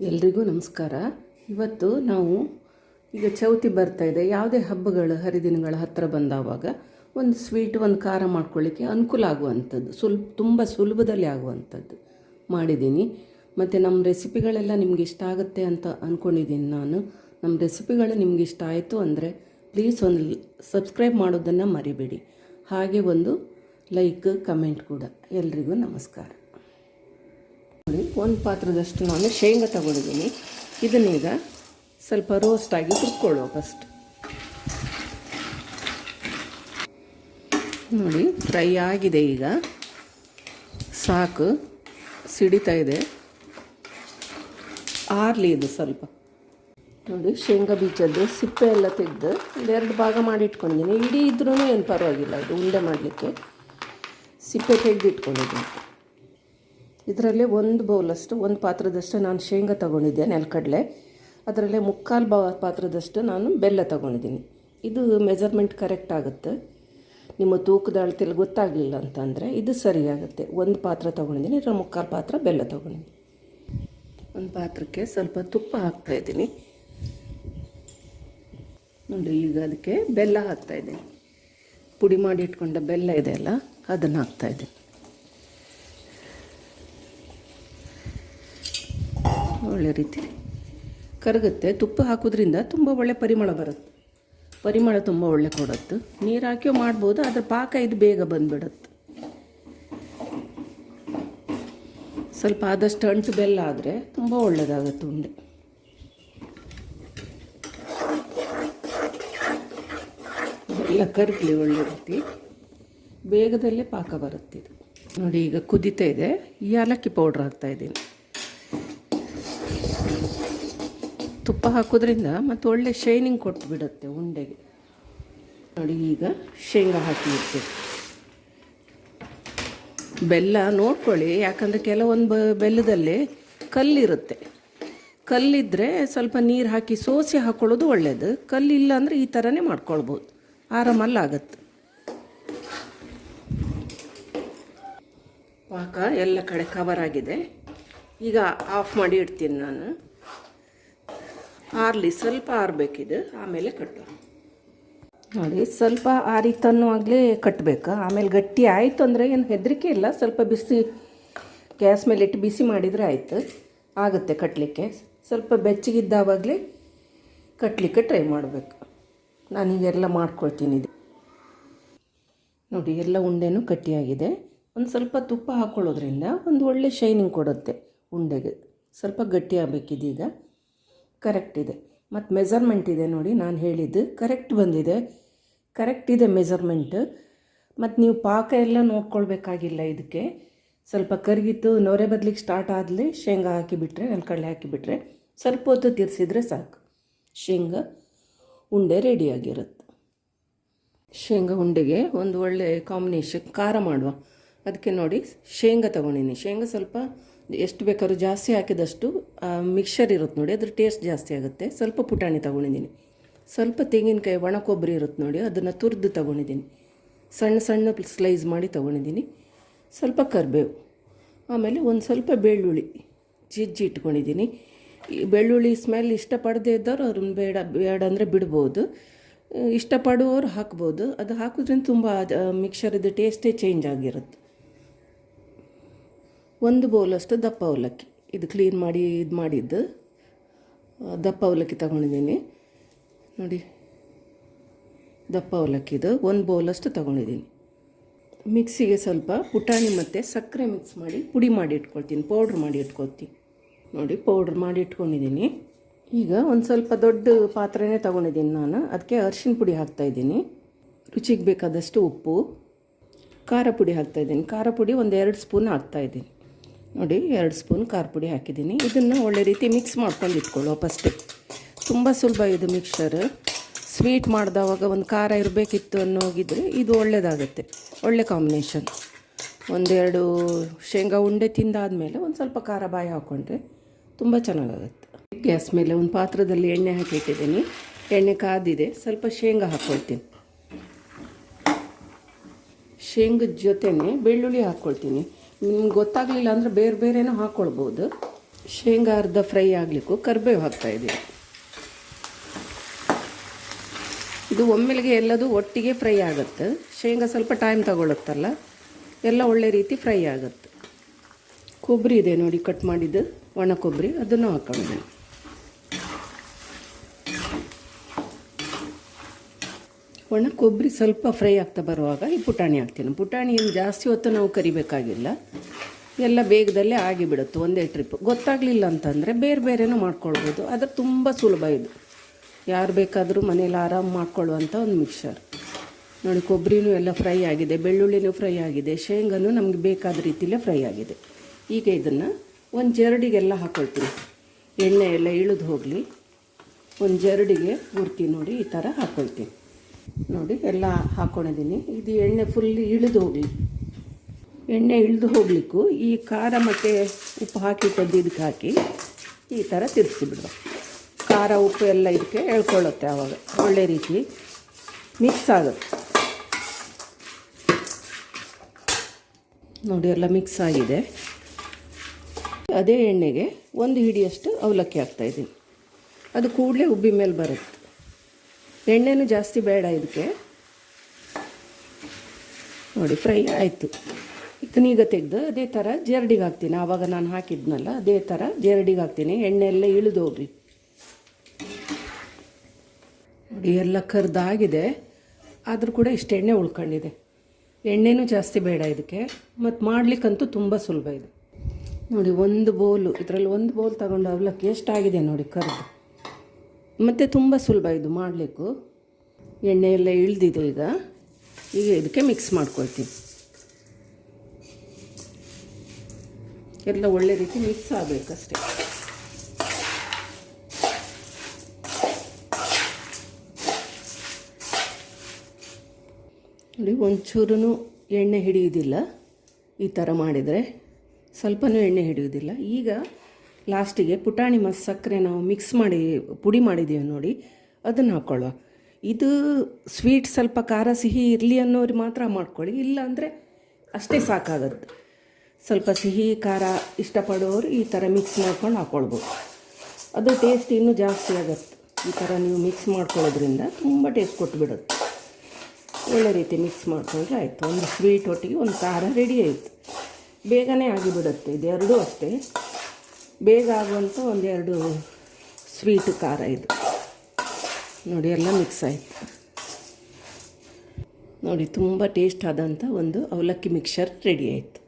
ಎಲ್ರಿಗೂ ನಮಸ್ಕಾರ. ಇವತ್ತು ನಾವು ಈಗ ಚೌತಿ ಬರ್ತಾ ಇದೆ. ಯಾವುದೇ ಹಬ್ಬಗಳು, ಹರಿದಿನಗಳ ಹತ್ತಿರ ಬಂದಾವಾಗ ಒಂದು ಸ್ವೀಟ್, ಒಂದು ಖಾರ ಮಾಡ್ಕೊಳ್ಳಿಕ್ಕೆ ಅನುಕೂಲ ಆಗುವಂಥದ್ದು, ಸುಲ್, ತುಂಬ ಸುಲಭದಲ್ಲಿ ಆಗುವಂಥದ್ದು ಮಾಡಿದ್ದೀನಿ. ಮತ್ತು ನಮ್ಮ ರೆಸಿಪಿಗಳೆಲ್ಲ ನಿಮ್ಗೆ ಇಷ್ಟ ಆಗುತ್ತೆ ಅಂತ ಅಂದ್ಕೊಂಡಿದ್ದೀನಿ ನಾನು. ನಮ್ಮ ರೆಸಿಪಿಗಳು ನಿಮ್ಗೆ ಇಷ್ಟ ಆಯಿತು ಅಂದರೆ ಪ್ಲೀಸ್ ಒಂದು ಸಬ್ಸ್ಕ್ರೈಬ್ ಮಾಡೋದನ್ನು ಮರಿಬೇಡಿ. ಹಾಗೆ ಒಂದು ಲೈಕ್, ಕಮೆಂಟ್ ಕೂಡ. ಎಲ್ರಿಗೂ ನಮಸ್ಕಾರ. ಒಂದು ಪಾತ್ರದಷ್ಟು ನಾನು ಶೇಂಗಾ ತಗೊಂಡಿದ್ದೀನಿ. ಇದನ್ನೀಗ ಸ್ವಲ್ಪ ರೋಸ್ಟಾಗಿ ಆಗಿ ಹುರ್ಕೊಳ್ಳುವ ಫಸ್ಟ್ ನೋಡಿ ಫ್ರೈ ಆಗಿದೆ ಈಗ. ಸಾಕು. ಸಿಡಿತಾ ಇದೆ. ಆರ್ಲಿ ಇದು ಸ್ವಲ್ಪ. ನೋಡಿ, ಶೇಂಗಾ ಬೀಜದ್ದು ಸಿಪ್ಪೆ ಎಲ್ಲ ತೆಗೆದು ಒಂದೆರಡು ಭಾಗ ಮಾಡಿ ಇಟ್ಕೊಂಡಿದ್ದೀನಿ. ಇಡೀ ಇದ್ರೂ ಏನು ಪರವಾಗಿಲ್ಲ, ಇದು ಉಂಡೆ ಮಾಡಲಿಕ್ಕೆ. ಸಿಪ್ಪೆ ತೆಗೆದು ಇಟ್ಕೊಂಡಿದ್ದೀನಿ ಇದರಲ್ಲಿ ಒಂದು ಬೌಲಷ್ಟು ಒಂದು ಪಾತ್ರದಷ್ಟು ನಾನು ಶೇಂಗಾ ತೊಗೊಂಡಿದ್ದೆ ನೆಲಕಡಲೆ. ಅದರಲ್ಲೇ ಮುಕ್ಕಾಲು ಬಾ, ಪಾತ್ರದಷ್ಟು ನಾನು ಬೆಲ್ಲ ತೊಗೊಂಡಿದ್ದೀನಿ. ಇದು ಮೆಜರ್ಮೆಂಟ್ ಕರೆಕ್ಟ್ ಆಗುತ್ತೆ. ನಿಮ್ಮ ತೂಕದ ಅಳತೆಯಲ್ಲಿ ಗೊತ್ತಾಗಲಿಲ್ಲ ಅಂತಂದರೆ ಇದು ಸರಿಯಾಗುತ್ತೆ. ಒಂದು ಪಾತ್ರ ತೊಗೊಂಡಿದ್ದೀನಿ, ಇದರ ಮುಕ್ಕಾಲು ಪಾತ್ರ ಬೆಲ್ಲ ತೊಗೊಂಡಿದ್ದೀನಿ. ಒಂದು ಪಾತ್ರಕ್ಕೆ ಸ್ವಲ್ಪ ತುಪ್ಪ ಹಾಕ್ತಾಯಿದ್ದೀನಿ ನೋಡಿ, ಈಗ ಅದಕ್ಕೆ ಬೆಲ್ಲ ಹಾಕ್ತಾಯಿದ್ದೀನಿ ಪುಡಿ ಮಾಡಿ ಇಟ್ಕೊಂಡ ಬೆಲ್ಲ ಇದೆಯಲ್ಲ ಅದನ್ನು ಹಾಕ್ತಾಯಿದ್ದೀನಿ ಒಳ್ಳೆ ರೀತಿ. ಕರಗುತ್ತೆ, ತುಪ್ಪ ಹಾಕೋದ್ರಿಂದ ತುಂಬ ಒಳ್ಳೆ ಪರಿಮಳ ಬರುತ್ತೆ. ಪರಿಮಳ ತುಂಬ ಒಳ್ಳೆ ಕೊಡುತ್ತೆ. ನೀರು ಹಾಕಿ ಮಾಡ್ಬೋದು ಅದ್ರ ಪಾಕ ಇದು ಬೇಗ ಬಂದುಬಿಡುತ್ತೆ. ಸ್ವಲ್ಪ ಆದಷ್ಟು ಅಂಟು ಬೆಲ್ಲ ಆದರೆ ತುಂಬ ಒಳ್ಳೆಯದಾಗುತ್ತೆ ಉಂಡೆ. ಬೆಲ್ಲ ಕರಗಲಿ ಒಳ್ಳೆ ರೀತಿ. ಬೇಗದಲ್ಲೇ ಪಾಕ ಬರುತ್ತೆ ನೋಡಿ, ಈಗ ಕುದೀತಾ ಇದೆ. ಏಲಕ್ಕಿ ಪೌಡ್ರ್ ಹಾಕ್ತಾಯಿದ್ದೀನಿ ತುಪ್ಪ ಹಾಕೋದ್ರಿಂದ ಮತ್ತು ಒಳ್ಳೆ ಶೈನಿಂಗ್ ಕೊಟ್ಟು ಬಿಡುತ್ತೆ ಉಂಡೆಗೆ. ನೋಡಿ ಈಗ ಶೇಂಗಾ ಹಾಕಿ ಇಡ್ತೀವಿ. ಬೆಲ್ಲ ನೋಡ್ಕೊಳ್ಳಿ, ಯಾಕಂದರೆ ಕೆಲವೊಂದು ಬೆಲ್ಲದಲ್ಲಿ ಕಲ್ಲಿರುತ್ತೆ. ಕಲ್ಲಿದ್ದರೆ ಸ್ವಲ್ಪ ನೀರು ಹಾಕಿ ಸೋಸಿ ಹಾಕ್ಕೊಳ್ಳೋದು ಒಳ್ಳೆಯದು ಕಲ್ಲಿಲ್ಲ ಅಂದರೆ ಈ ಥರನೇ ಮಾಡ್ಕೊಳ್ಬೋದು. ಆರಾಮಲ್ಲಿ ಆಗುತ್ತೆ. ಪಾಕ ಎಲ್ಲ ಕಡೆ ಕವರ್ ಆಗಿದೆ. ಈಗ ಆಫ್ ಮಾಡಿ ಇಡ್ತೀನಿ ನಾನು. ಆರಲಿ ಸ್ವಲ್ಪ ಆರಬೇಕಿದು, ಆಮೇಲೆ ಕಟ್ಟು ನೋಡಿ, ಸ್ವಲ್ಪ ಆರಿತನ್ನುವಾಗಲೇ ಕಟ್ಟಬೇಕು ಆಮೇಲೆ ಗಟ್ಟಿ ಆಯಿತು ಅಂದರೆ ಏನು ಹೆದರಿಕೆ ಇಲ್ಲ, ಸ್ವಲ್ಪ ಬಿಸಿ ಗ್ಯಾಸ್ ಮೇಲೆ ಇಟ್ಟು ಬಿಸಿ ಮಾಡಿದರೆ ಆಯಿತು, ಆಗುತ್ತೆ ಕಟ್ಟಲಿಕ್ಕೆ ಸ್ವಲ್ಪ ಬೆಚ್ಚಗಿದ್ದಾವಾಗಲೇ ಕಟ್ಟಲಿಕ್ಕೆ ಟ್ರೈ ಮಾಡಬೇಕು. ನಾನೀಗೆಲ್ಲ ಮಾಡ್ಕೊಳ್ತೀನಿ ಇದು. ನೋಡಿ, ಎಲ್ಲ ಉಂಡೆನೂ ಕಟ್ಟಿಯಾಗಿದೆ. ಒಂದು ಸ್ವಲ್ಪ ತುಪ್ಪ ಹಾಕ್ಕೊಳ್ಳೋದ್ರಿಂದ ಒಂದು ಒಳ್ಳೆ ಶೈನಿಂಗ್ ಕೊಡುತ್ತೆ ಉಂಡೆಗೆ. ಸ್ವಲ್ಪ ಗಟ್ಟಿ ಕರೆಕ್ಟ್ ಇದೆ. ಮತ್ತು ಮೆಜರ್ಮೆಂಟ್ ಇದೆ ನೋಡಿ, ನಾನು ಹೇಳಿದ್ದು ಕರೆಕ್ಟ್ ಬಂದಿದೆ. ಕರೆಕ್ಟ್ ಇದೆ ಮೆಜರ್ಮೆಂಟ್ ಮತ್ತು ನೀವು ಪಾಕ ಎಲ್ಲ ನೋಡ್ಕೊಳ್ಬೇಕಾಗಿಲ್ಲ ಇದಕ್ಕೆ ಸ್ವಲ್ಪ ಕರಗಿತ್ತು, ನೊರೆ ಬದಲಿಗೆ ಸ್ಟಾರ್ಟ್ ಆದಲೇ ಶೇಂಗಾ ಹಾಕಿಬಿಟ್ರೆ ನೆಲಕಡಲೆ ಹಾಕಿಬಿಟ್ರೆ ಸ್ವಲ್ಪ ಹೊತ್ತು ತಿರ್ಸಿದ್ರೆ ಸಾಕು. ಶೇಂಗಾ ಉಂಡೆ ರೆಡಿಯಾಗಿರುತ್ತೆ ಶೇಂಗಾ ಉಂಡೆಗೆ ಒಂದು ಒಳ್ಳೆ ಕಾಂಬಿನೇಷನ್ ಖಾರ ಮಾಡುವ. ಅದಕ್ಕೆ ನೋಡಿ, ಶೇಂಗಾ ತೊಗೊಂಡಿನಿ. ಶೇಂಗಾ ಸ್ವಲ್ಪ ಎಷ್ಟು ಬೇಕಾದ್ರೂ ಜಾಸ್ತಿ ಹಾಕಿದಷ್ಟು ಮಿಕ್ಸರ್ ಇರುತ್ತೆ ನೋಡಿ, ಅದ್ರ ಟೇಸ್ಟ್ ಜಾಸ್ತಿ ಆಗುತ್ತೆ. ಸ್ವಲ್ಪ ಪುಟಾಣಿ ತೊಗೊಂಡಿದ್ದೀನಿ. ಸ್ವಲ್ಪ ತೆಂಗಿನಕಾಯಿ, ಒಣ ಕೊಬ್ಬರಿ ಇರುತ್ತೆ ನೋಡಿ, ಅದನ್ನು ತುರಿದು ತೊಗೊಂಡಿದ್ದೀನಿ. ಸಣ್ಣ ಸಣ್ಣ ಸ್ಲೈಸ್ ಮಾಡಿ ತೊಗೊಂಡಿದ್ದೀನಿ. ಸ್ವಲ್ಪ ಕರಿಬೇವು, ಆಮೇಲೆ ಒಂದು ಸ್ವಲ್ಪ ಬೆಳ್ಳುಳ್ಳಿ, ಜಜ್ಜಿ ಇಟ್ಕೊಂಡಿದ್ದೀನಿ. ಈ ಬೆಳ್ಳುಳ್ಳಿ ಸ್ಮೆಲ್ ಇಷ್ಟಪಡದೇ ಇದ್ದವ್ರು ಅವ್ರನ್ನ ಬೇಡ ಬೇಡ ಅಂದರೆ ಬಿಡ್ಬೋದು. ಇಷ್ಟಪಡುವವರು ಹಾಕ್ಬೋದು. ಅದು ಹಾಕೋದ್ರಿಂದ ತುಂಬ ಮಿಕ್ಸರದ್ದು ಟೇಸ್ಟೇ ಚೇಂಜ್ ಆಗಿರುತ್ತೆ. ಒಂದು ಬೌಲಷ್ಟು ದಪ್ಪ ಅವಲಕ್ಕಿ. ಇದು ಕ್ಲೀನ್ ಮಾಡಿ, ಇದು ಮಾಡಿದ್ದು. ದಪ್ಪ ಅವಲಕ್ಕಿ ತಗೊಂಡಿದ್ದೀನಿ. ನೋಡಿ, ದಪ್ಪ ಅವಲಕ್ಕಿದು ಒಂದು ಬೌಲಷ್ಟು ತಗೊಂಡಿದ್ದೀನಿ. ಮಿಕ್ಸಿಗೆ ಸ್ವಲ್ಪ ಪುಟಾಣಿ ಮತ್ತು ಸಕ್ಕರೆ ಮಿಕ್ಸ್ ಮಾಡಿ ಪುಡಿ ಮಾಡಿ ಇಟ್ಕೊಳ್ತೀನಿ. ಪೌಡ್ರ್ ಮಾಡಿ ಇಟ್ಕೊಳ್ತೀನಿ. ನೋಡಿ ಪೌಡ್ರ್ ಮಾಡಿ ಇಟ್ಕೊಂಡಿದ್ದೀನಿ. ಈಗ ಒಂದು ಸ್ವಲ್ಪ ದೊಡ್ಡ ಪಾತ್ರೆನೇ ತೊಗೊಂಡಿದ್ದೀನಿ ನಾನು. ಅದಕ್ಕೆ ಅರ್ಶಿನ ಪುಡಿ ಹಾಕ್ತಾಯಿದ್ದೀನಿ ರುಚಿಗೆ ಬೇಕಾದಷ್ಟು ಉಪ್ಪು, ಖಾರ ಪುಡಿ ಹಾಕ್ತಾಯಿದ್ದೀನಿ ಖಾರ ಪುಡಿ ಒಂದು ಎರಡು ಸ್ಪೂನ್ ಹಾಕ್ತಾಯಿದ್ದೀನಿ ನೋಡಿ ಎರಡು ಸ್ಪೂನ್ ಖಾರ ಪುಡಿ ಹಾಕಿದ್ದೀನಿ. ಇದನ್ನು ಒಳ್ಳೆ ರೀತಿ ಮಿಕ್ಸ್ ಮಾಡ್ಕೊಂಡು ಇಟ್ಕೊಳ್ಳೋ ಫಸ್ಟು ತುಂಬ ಸುಲಭ ಇದು ಮಿಕ್ಸ್ಚರ್ ಸ್ವೀಟ್ ಮಾಡಿದವಾಗ ಒಂದು ಖಾರ ಇರಬೇಕಿತ್ತು ಅನ್ನೋಗಿದ್ರೆ ಇದು ಒಳ್ಳೆಯದಾಗುತ್ತೆ ಒಳ್ಳೆ ಕಾಂಬಿನೇಷನ್ ಒಂದೆರಡು ಶೇಂಗಾ ಉಂಡೆ ತಿಂದಾದಮೇಲೆ ಒಂದು ಸ್ವಲ್ಪ ಖಾರ ಬಾಯಿ ಹಾಕ್ಕೊಂಡ್ರೆ ತುಂಬ ಚೆನ್ನಾಗಾಗುತ್ತೆ. ಗ್ಯಾಸ್ ಮೇಲೆ ಒಂದು ಪಾತ್ರದಲ್ಲಿ ಎಣ್ಣೆ ಹಾಕಿ ಇಟ್ಟಿದ್ದೀನಿ ಎಣ್ಣೆ ಕಾದಿದೆ. ಸ್ವಲ್ಪ ಶೇಂಗಾ ಹಾಕ್ಕೊಳ್ತೀನಿ ಶೇಂಗದ ಜೊತೆನೇ ಬೆಳ್ಳುಳ್ಳಿ ಹಾಕ್ಕೊಳ್ತೀನಿ ನಿಮ್ಗೆ ಗೊತ್ತಾಗಲಿಲ್ಲ ಅಂದರೆ ಬೇರೆ ಬೇರೆನೂ ಹಾಕ್ಕೊಳ್ಬೋದು ಶೇಂಗಾ ಅರ್ಧ ಫ್ರೈ ಆಗಲಿಕ್ಕೂ ಕರಿಬೇವು ಹಾಕ್ತಾ ಇದ್ದೀನಿ ಇದು ಒಮ್ಮೆಲೆಗೆ ಎಲ್ಲದು ಒಟ್ಟಿಗೆ ಫ್ರೈ ಆಗುತ್ತೆ. ಶೇಂಗಾ ಸ್ವಲ್ಪ ಟೈಮ್ ತಗೊಳುತ್ತಲ್ಲ, ಎಲ್ಲ ಒಳ್ಳೆ ರೀತಿ ಫ್ರೈ ಆಗುತ್ತೆ. ಕೊಬ್ಬರಿ ಇದೆ ನೋಡಿ, ಕಟ್ ಮಾಡಿದ್ದು ಒಣ ಕೊಬ್ಬರಿ ಅದನ್ನು ಹಾಕೊಂಡಿದ್ದೀನಿ ಒಣ ಕೊಬ್ಬರಿ ಸ್ವಲ್ಪ ಫ್ರೈ ಆಗ್ತಾ ಬರುವಾಗ ಈ ಪುಟಾಣಿ ಹಾಕ್ತೀನಿ. ಪುಟಾಣಿ ಏನು ಜಾಸ್ತಿ ಹೊತ್ತು ನಾವು ಕರಿಬೇಕಾಗಿಲ್ಲ. ಎಲ್ಲ ಬೇಗದಲ್ಲೇ ಆಗಿಬಿಡುತ್ತೆ ಒಂದೇ ಟ್ರಿಪ್ ಗೊತ್ತಾಗಲಿಲ್ಲ ಅಂತಂದರೆ ಬೇರೆ ಬೇರೆನೂ ಮಾಡ್ಕೊಳ್ಬೋದು. ಆದರೆ ತುಂಬ ಸುಲಭ ಇದು. ಯಾರು ಬೇಕಾದರೂ ಮನೇಲಿ ಆರಾಮ್ ಮಾಡ್ಕೊಳ್ಳುವಂಥ ಒಂದು ಮಿಕ್ಸರ್ ನೋಡಿ, ಕೊಬ್ಬರಿನೂ ಎಲ್ಲ ಫ್ರೈ ಆಗಿದೆ, ಬೆಳ್ಳುಳ್ಳಿನೂ ಫ್ರೈ ಆಗಿದೆ, ಶೇಂಗಾನು ನಮಗೆ ಬೇಕಾದ ರೀತಿಯಲ್ಲೇ ಫ್ರೈ ಆಗಿದೆ. ಈಗ ಇದನ್ನು ಒಂದು ಜರಡಿಗೆಲ್ಲ ಹಾಕ್ಕೊಳ್ತೀನಿ ಎಣ್ಣೆ ಎಲ್ಲ ಇಳಿದು ಹೋಗಲಿ. ಒಂದು ಜರಡಿಗೆ ಪೂರ್ತಿ ನೋಡಿ ಈ ಥರ ಹಾಕ್ಕೊಳ್ತೀನಿ ನೋಡಿ, ಎಲ್ಲ ಹಾಕ್ಕೊಂಡಿದ್ದೀನಿ ಇದು ಎಣ್ಣೆ ಫುಲ್ ಇಳಿದು ಹೋಗಲಿ. ಎಣ್ಣೆ ಇಳಿದು ಹೋಗ್ಲಿಕ್ಕು ಈ ಖಾರ ಮತ್ತು ಉಪ್ಪು ಹಾಕಿ ಇದಕ್ಕೆ ಹಾಕಿ ಈ ಥರ ತಿರ್ಗಿಸಿಬಿಡುವ ಖಾರ, ಉಪ್ಪು ಎಲ್ಲ ಇದಕ್ಕೆ ಎಳ್ಕೊಳ್ಳುತ್ತೆ ಆವಾಗ. ಒಳ್ಳೆ ರೀತಿ ಮಿಕ್ಸ್ ಆಗುತ್ತೆ. ನೋಡಿ, ಎಲ್ಲ ಮಿಕ್ಸ್ ಆಗಿದೆ. ಅದೇ ಎಣ್ಣೆಗೆ ಒಂದು ಹಿಡಿಯಷ್ಟು ಅವಲಕ್ಕಿ ಹಾಕ್ತಾಯಿದ್ದೀನಿ ಅದು ಕೂಡಲೇ ಉಬ್ಬಿ ಮೇಲೆ ಬರುತ್ತೆ. ಎಣ್ಣೆನೂ ಜಾಸ್ತಿ ಬೇಡ ಇದಕ್ಕೆ. ನೋಡಿ, ಫ್ರೈ ಆಯಿತು. ಇದನ್ನೀಗ ತೆಗೆದು ಅದೇ ಥರ ಜೇರ್ಡಿಗೆ ಹಾಕ್ತೀನಿ. ಆವಾಗ ನಾನು ಹಾಕಿದ್ನಲ್ಲ, ಅದೇ ಥರ ಜೇರ್ಡಿಗೆ ಹಾಕ್ತೀನಿ. ಎಣ್ಣೆ ಎಲ್ಲ ಇಳಿದು ಹೋಗ್ಲಿ. ನೋಡಿ, ಎಲ್ಲ ಕರ್ದಾಗಿದೆ. ಆದರೂ ಕೂಡ ಇಷ್ಟು ಎಣ್ಣೆ ಉಳ್ಕೊಂಡಿದೆ. ಎಣ್ಣೆನೂ ಜಾಸ್ತಿ ಬೇಡ ಇದಕ್ಕೆ. ಮತ್ತು ಮಾಡಲಿಕ್ಕಂತೂ ತುಂಬ ಸುಲಭ ಇದೆ. ನೋಡಿ, ಒಂದು ಬೌಲು ಇದರಲ್ಲಿ ಒಂದು ಬೌಲ್ ತಗೊಂಡು ಅವಲಕ್ಕಿ ಎಷ್ಟಾಗಿದೆ ನೋಡಿ ಕರ್ದು. ಮತ್ತು ತುಂಬ ಸುಲಭ ಇದು ಮಾಡಲಿಕ್ಕೂ. ಎಣ್ಣೆ ಎಲ್ಲ ಇಳ್ದಿದೆ ಈಗ. ಈಗ ಇದಕ್ಕೆ ಮಿಕ್ಸ್ ಮಾಡ್ಕೊಳ್ತೀನಿ. ಎಲ್ಲ ಒಳ್ಳೆ ರೀತಿ ಮಿಕ್ಸ್ ಆಗಬೇಕಷ್ಟೆ. ನೋಡಿ ಒಂಚೂರು ಎಣ್ಣೆ ಹಿಡಿಯೋದಿಲ್ಲ. ಈ ಥರ ಮಾಡಿದರೆ ಸ್ವಲ್ಪನೂ ಎಣ್ಣೆ ಹಿಡಿಯೋದಿಲ್ಲ. ಈಗ ಲಾಸ್ಟಿಗೆ ಪುಟಾಣಿ ಮತ್ತು ಸಕ್ಕರೆ ನಾವು ಮಿಕ್ಸ್ ಮಾಡಿ, ಪುಡಿ ಮಾಡಿದ್ದೀವಿ ನೋಡಿ, ಅದನ್ನು ಹಾಕ್ಕೊಳ್ಳುವ ಇದು ಸ್ವೀಟ್ ಸ್ವಲ್ಪ ಖಾರ ಸಿಹಿ ಇರಲಿ ಅನ್ನೋರು ಮಾತ್ರ ಮಾಡ್ಕೊಳ್ಳಿ, ಇಲ್ಲ ಅಂದರೆ ಅಷ್ಟೇ ಸಾಕಾಗುತ್ತೆ. ಸ್ವಲ್ಪ ಸಿಹಿ, ಖಾರ ಇಷ್ಟಪಡೋರು ಈ ಥರ ಮಿಕ್ಸ್ ಮಾಡ್ಕೊಂಡು ಹಾಕ್ಕೊಳ್ಬೋದು ಅದು ಟೇಸ್ಟ್ ಇನ್ನೂ ಜಾಸ್ತಿ ಆಗುತ್ತೆ. ಈ ಥರ ನೀವು ಮಿಕ್ಸ್ ಮಾಡ್ಕೊಳ್ಳೋದ್ರಿಂದ ತುಂಬ ಟೇಸ್ಟ್ ಕೊಟ್ಟುಬಿಡುತ್ತೆ ಒಳ್ಳೆ ರೀತಿ ಮಿಕ್ಸ್ ಮಾಡಿಕೊಂಡ್ರೆ ಆಯಿತು. ಒಂದು ಸ್ವೀಟ್ ಒಟ್ಟಿಗೆ ಒಂದು ಖಾರ ರೆಡಿ ಆಯಿತು. ಬೇಗನೆ ಆಗಿಬಿಡುತ್ತೆ. ಇದೆರಡೂ ಅಷ್ಟೇ. ಬೇಗ ಆಗುವಂಥ ಒಂದೆರಡು ಸ್ವೀಟ್ ಖಾರ ಇದು. ನೋಡಿ, ಎಲ್ಲ ಮಿಕ್ಸ್ ಆಯಿತು. ನೋಡಿ, ತುಂಬ ಟೇಸ್ಟ್ ಆದಂಥ ಒಂದು ಅವಲಕ್ಕಿ ಮಿಕ್ಸರ್ ರೆಡಿ ಆಯಿತು.